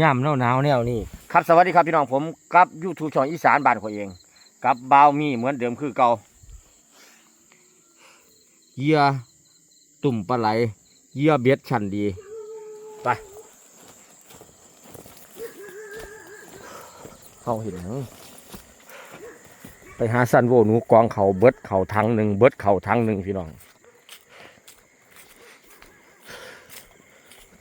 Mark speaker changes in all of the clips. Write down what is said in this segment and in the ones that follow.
Speaker 1: ย่ำหนาวหนาวแนวนี่ครับสวัสดีครับพี่น้องผมกับยูทูบช่องอีสานบ้านขอเอง กับบ่าวมีเหมือนเดิมคือเก่าเยื่อตุ่มปลาไหลเยื่อเบ็ดชันดีไปเขาเห็นหยังไปหาสันโวหนูกองเขาเบิดเขาทั้งหนึ่งเบิดเขาทั้งหนึ่งพี่น้อง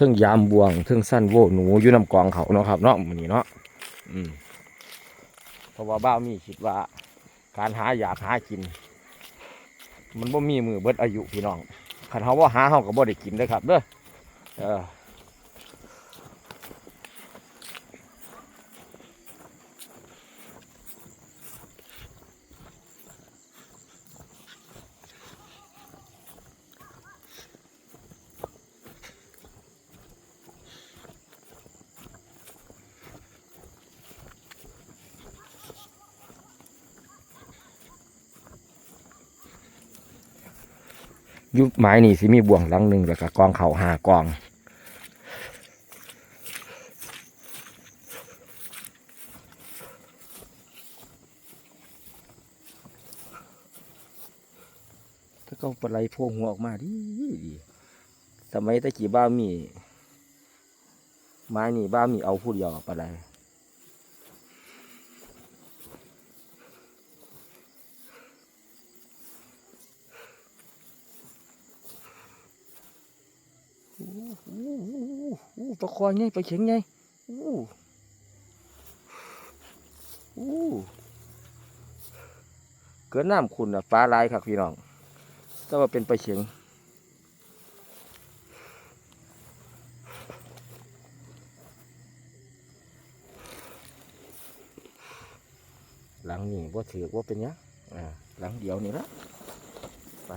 Speaker 1: ทึ่งยามบวงเทึ่งสั้นโวหนูอยู่น้ำกองเขาเนาะครับเนาะมันนี้เนาะอืมเพราะว่าบ้ามีคิดว่า การหาอยากหากิน มันบ่มีมือเบิดอายุพี่น้องคันเขาว่าหาเขาก็บ่ได้กินเด้ครับเด้อเออ ยุคไม้นี่สิมีบ่วงหลังหนึ่งแล้วก็กองเขาหากองถ้าเขาปลาไหลพวงหัวออกมาดีดีสมัยตะกี้บ้ามี ไม้นี่บ้ามีเอาพูดยวปลาไหลอู้อู้อู้ อู้ปลาคอไงปลาเข็งไงอู้อู้เกิดน้ำคุณอะปลาลายครับพี่น้องก็ว่าเป็นปลาเข็งหลังนี่ว่าถือว่าเป็นยังอ่าหลังเดียวนี่ละไป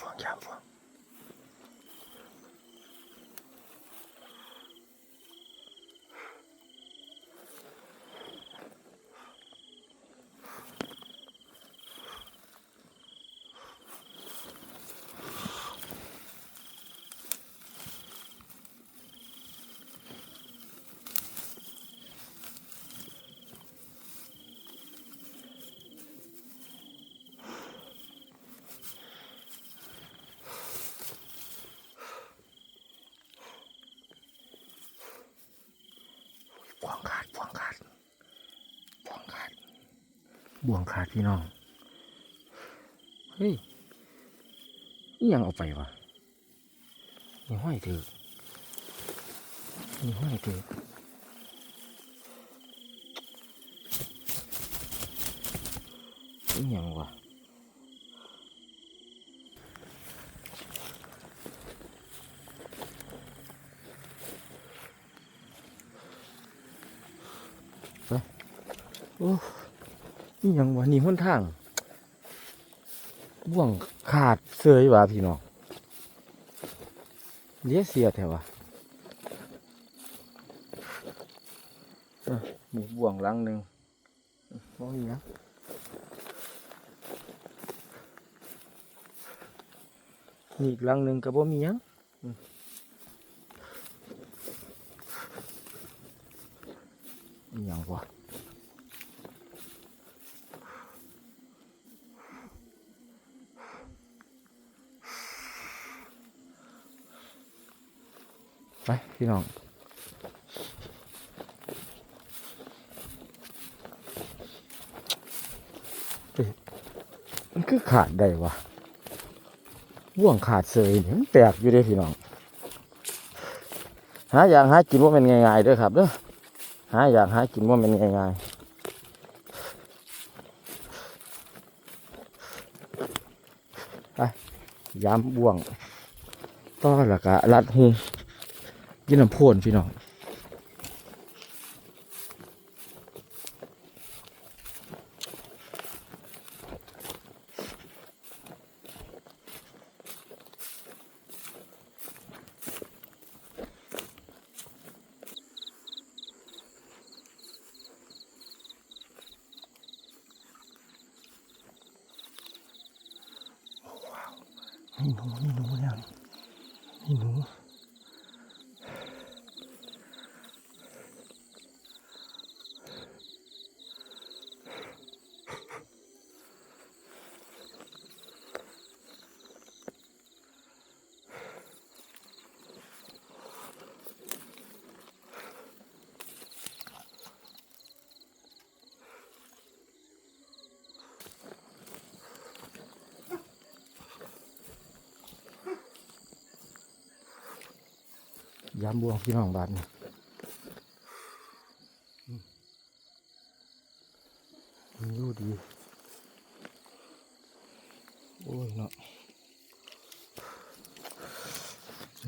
Speaker 1: พวง วงพวงขาดพวงขาดพวงขาดบ่วงขาดพี่น้อง เฮ้ยนี่ยังเอาไปวะนี่ห้อยเถอะนี่ห้อยเถอะนี่ยังวะ อ้นี่ยังวะนี่ห้นทาง บ่วงขาดเสยว่ะพี่น้องเลี้ยเสียแถวะอะมีบ่วงลังหนึ่งมองนี่นะนี่อีกลังหนึ่งก็บ่มีหยังอืมนี่หยังวะ ไป พี่น้องมันคือขาดได้วะว่วงขาดเสยนี่มันแปลกอยู่เด้พี่น้อง หาอย่างหากินว่ามันง่ายๆด้อครับเด้อหาอย่างหากินว่ามันง่ายๆไปยามบ่วงต่อและกะรัดหู ยินน้ำโพนพี่น้องนี่หนูนี่หนู ย้ำบวงพี่น้องบาทนี่มันยู่ดี โอ้ยเนาะ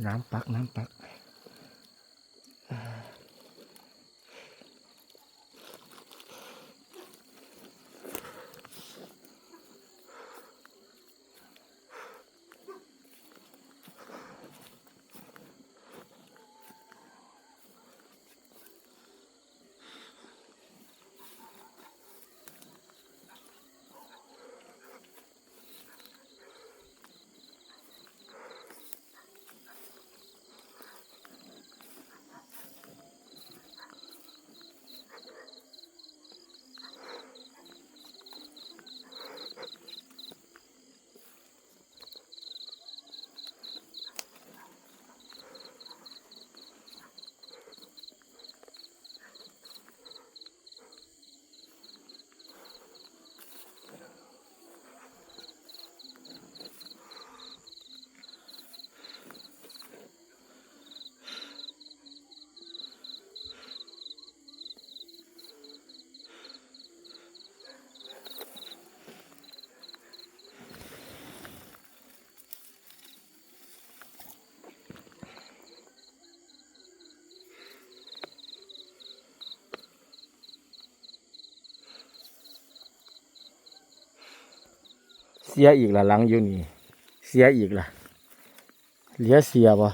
Speaker 1: น้ำปัก น้ำปัก สียอีกละหลังอยู่นี่ เสียอีกละเหลือเสียบ่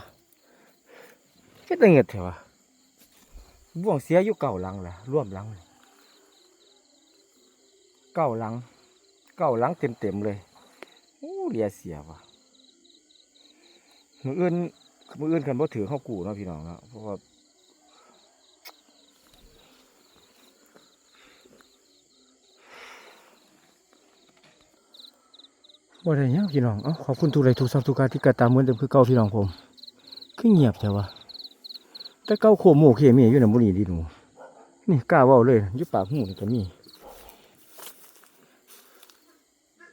Speaker 1: ก็ตังเงิดเถอะวะบ่วงเสียอยู่เก่าหลังละร่วมหลังเลยเก่าหลัง เก่าหลังเต็มเต็มเลยโอ้เหลือเสียว่ะมืออื่นมืออื่นกันบ่ถือเข้ากูเนาะพี่น้องเนาะเพราะว่า บ่ได้หยังพี่น้องเอ้าขอบคุณทุกไลค์ทุกซับทุกการที่กดตามเหมือนเดิมคือเก่าพี่น้องผมคือเงียบแต่ว่าแต่เก่าโคโมเคมีอยู่ในบุรีดีหนูนี่กล้าว้าเลยยู่ปากหูนี่ก็มี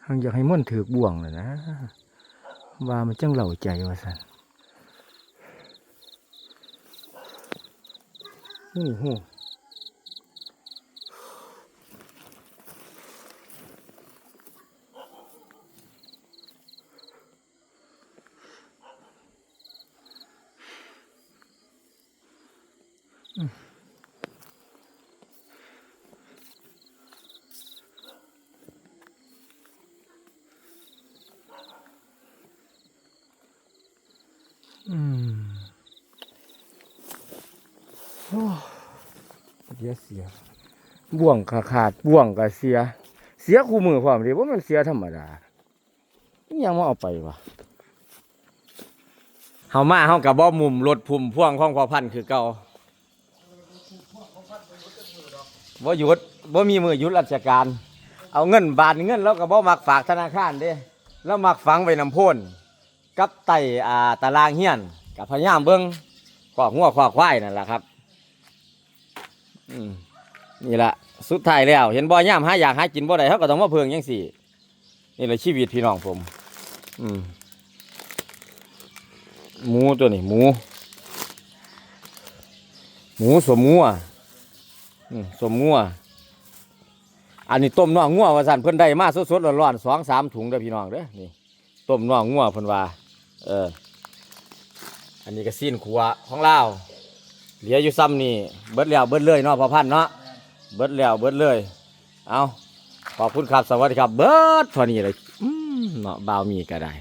Speaker 1: หังอยากให้มันถือบ่วงเลยนะว่ามันจังเหล่าใจว่าสันนี่หู เสียเสีย บ่วงขาขาดบ่วงก็เสีย เสียคู่มือความดีว่ามันเสียธรรมดายังมาเอาไปวะเฮามาเฮากับบ่มุมรถพุ่มพ่วงของพอพันคือเก่าบ่หยุดบ่มีมือหยุดราชการ เอาเงินบาทเงินแล้วก็บ่มักฝากธนาคารเด้แล้วมักฝังไว้น้ำพ่นกับไต่อ่าตารางเฮียนกับพยายามเบิ่งขอกงัวขอกควายนั่นแหละครับ นี่แหละสุดท้ายแล้ว เห็นบ่ย่ามหาอยากหากินบ่ได้เขาก็ต้องมาเพิงยังสี่ นี่แหละชีวิตพี่น้องผม อืมหมูตัวนี้หมู หมูสมงัวสมงัวอันนี้ต้มน่องงัวว่าสั่นเพิ่นได้มาสดๆร้อนๆสองสามถุงเด้อพี่น้องเด้อนี่ต้มน่องงัวเพิ่นว่าเอออันนี้ก็ซีนขัวของลา เหลืออยู่ซ้ำนี่เบิดแล้วเบิดเลยเนาะพอพันเนาะเบิดแล้วเบิดเลย เอาขอบคุณครับสวัสดีครับ เบิดเท่านี้เลยอืมเนาะบ่าวมีก็ได้